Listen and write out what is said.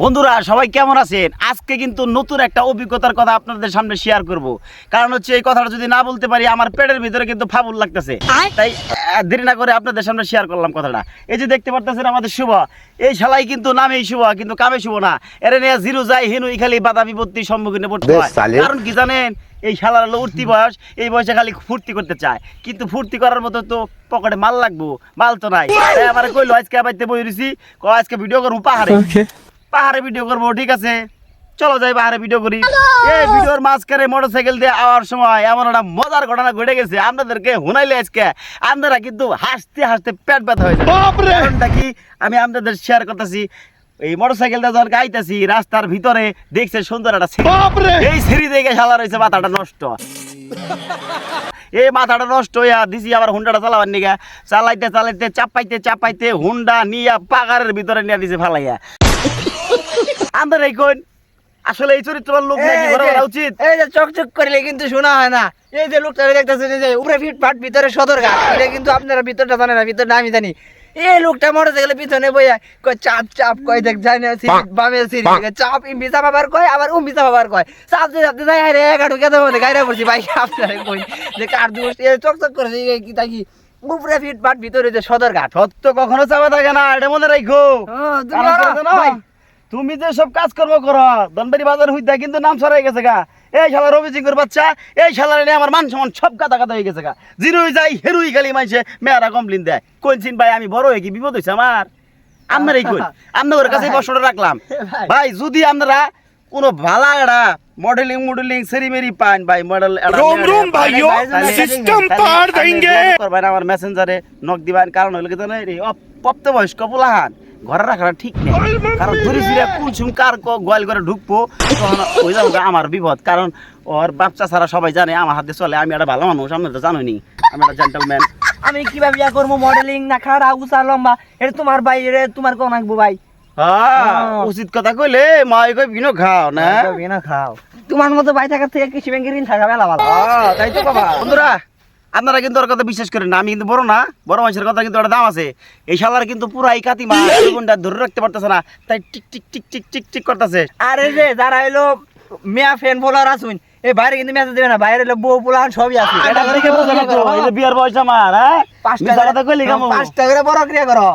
বন্ধুরা সবাই কেমন আছেন? আজকে কিন্তু নতুন একটা অভিজ্ঞতার কথা আপনাদের সামনে শেয়ার করব। কারণ হচ্ছে এই কথাটা যদি না বলতে পারি আমার পেটের ভিতরে কিন্তু ফাবুল লাগতেছে। তাই দেরি না করে আপনাদের সামনে শেয়ার করলাম কথাটা। এই যে দেখতে পারতেছেন আমাদের শুভ। এই শালাই কিন্তু নামেই শুভ কিন্তু কামে শুভ না। এর নিয়ে জিরো যায় হিনুই খালি বাধা বিপত্তির সম্মুখীনে পড়তে হয়। কারণ কি জানেন এই শালার হলো উঠতি বয়স এই বয়সে খালি ফুর্তি করতে চায়। কিন্তু ফুর্তি করার মতো তো পকেটে মাল লাগবো মাল তো নাই। তাই আমার কইলো আজকে আবাইতে বই রইছি ক আজকে ভিডিও করব পাহাড়ে। পাহাড়ে ভিডিও করব ঠিক আছে? চলো যাই পাহাড়ে ভিডিও করি। এই ভিডিওর মাঝখানে মোটরসাইকেল দিয়ে আওয়ার সময় এমন একটা মজার ঘটনা ঘটে গেছে। আপনাদেরকে হুনাইলে আজকে আপনারা কিন্তু হাসতে হাসতে পেট ব্যথা হয়ে কারণটা কি? আমি আপনাদের শেয়ার করতেছি। এই মোটরসাইকেলটা যখন গাইতেছি রাস্তার ভিতরে দেখছে সুন্দর একটা এই সিঁড়ি দেখে শালা রয়েছে মাথাটা নষ্ট। এই মাথাটা নষ্ট হইয়া দিছি আবার হুন্ডাটা চালাবার নিগা। চালাইতে চালাইতে চাপাইতে চাপাইতে হুন্ডা নিয়া পাগারের ভিতরে নিয়ে দিছে ফালাইয়া। আমাদের এই কোন আসলে এই চরিত্রের লোক নাকি উচিত? এই যে চকচক করলে কিন্তু শোনা হয় না। এই যে লোকটা দেখতেছেন যে উপরে ফিটফাট ভিতরে সদর ঘাট এটা কিন্তু আপনারা ভিতরটা জানেন না ভিতরটা আমি জানি। এই লোকটা মরে গেলে পিছনে বইয়া কয় চাপ চাপ কয় দেখ যায় না বামে চাপ ইম্বি চাপাবার কয় আবার উম্বি চাপাবার কয়। চাপ দিয়ে চাপতে যায় রে গাড়ু কেটে মধ্যে গাইরা পড়ছি আপনারা কই? যে কার দোষ? এ চকচক করেছে এই কি তাই কি? উপরে ফিটফাট ভিতরে যে সদর ঘাট সত্য কখনো চাপা থাকে না এটা মনে রাখো। আরো- ভাই, তুমি যে সব কাজ কর্ম করো দনবাড়ি বাজার হইতে কিন্তু নাম সরাই গেছে গা। এই শালা রবি সিংহের বাচ্চা এই সালার নিয়ে আমার মান সমান সব কাদা কাদা হয়ে গেছে গা। জিরুই যাই হেরুই খালি মাইছে মেয়েরা কমপ্লেন দেয়। কোনছিন ভাই আমি বড় হয়ে কি বিপদ হয়েছে আমার? আপনার এই কই আপনাদের কাছে প্রশ্নটা রাখলাম। ভাই। যদি আপনারা কোনো ভালা এড়া মডেলিং মডেলিং সেরি মেরি পান ভাই মডেল রুম রুম ভাইও সিস্টেম পার দেंगे আমার মেসেঞ্জারে নক দিবেন কারণ হলো কি জানেন রে অপ্রাপ্ত বয়স্ক পোলাহান। ঘরে রাখাটা ঠিক নেই। কারণ ধরে ফিরে কোন কার গোয়াল করে ঢুকবো তখন ওই যাব আমার বিপদ। কারণ ওর বাচ্চা ছাড়া সবাই জানে আমার হাতে চলে আমি একটা ভালো মানুষ আমি তো জানোনি আমি একটা জেন্টেলম্যান আমি কীভাবে ইয়া করব? মডেলিং না খাড়া উঁচা লম্বা? এটা তোমার ভাই রে তোমার কোন আঁকবো ভাই? হ্যাঁ উচিত কথা কইলে মা কই বিনো খাও না? না খাও। তোমার মতো ভাই থাকার থেকে কৃষি ব্যাংকের ঋণ থাকা বেলা ভালো। আহ, তাই তো বাবা। বন্ধুরা আপনারা কিন্তু ওর কথা বিশ্বাস করেন না আমি কিন্তু বড় না বড় মানুষের কথা কিন্তু ওটা দাম আছে। এই শালার কিন্তু পুরাই কাতি মা জীবনটা ধরে রাখতে পারতেছে না তাই টিক টিক টিক টিক টিক টিক করতেছে। আরে যে যারা এলো মেয়া ফ্যান ফলোয়ার আসুন এই বাইরে কিন্তু মেসেজ দেবে না বাইরে এলো বউ পোলান সবই আছে। এটা করে কে বোঝা লাগতো? এই বিয়ার বয়স আমার হ্যাঁ? পাঁচটা করে বড় ক্রিয়া করো।